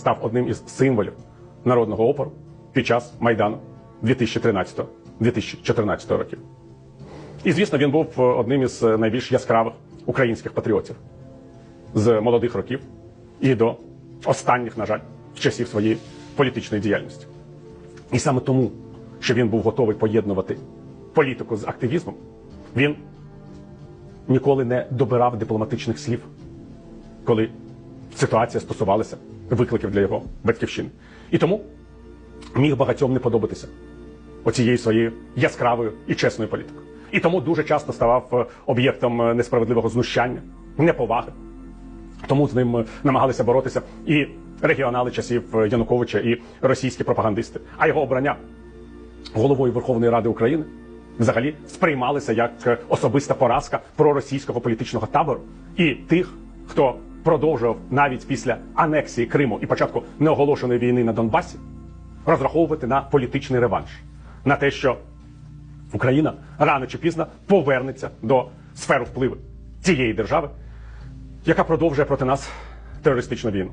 став одним із символів народного опору під час Майдану 2013-2014 років. І, звісно, він був е, одним із е, найбільш яскравих українських патріотів з молодих років і до останніх, на жаль, часів своєї політичної діяльності. І саме тому, що він був готовий поєднувати політику з активізмом, він ніколи не добирав дипломатичних слів, коли ситуація стосувалася викликів для його батьківщини. І тому міг багатьом не подобатися оцією своєю яскравою і чесною політикою. І тому дуже часто ставав е, об'єктом е, несправедливого знущання, неповаги. Тому з ним е, намагалися боротися і регіонали часів Януковича, і російські пропагандисти. А його обрання головою Верховної Ради України взагалі сприймалися як особиста поразка проросійського політичного табору і тих, хто продовжував навіть після анексії Криму і початку неоголошеної війни на Донбасі розраховувати на політичний реванш, на те, що Україна рано чи пізно повернеться до сфери впливу цієї держави, яка продовжує проти нас терористичну війну.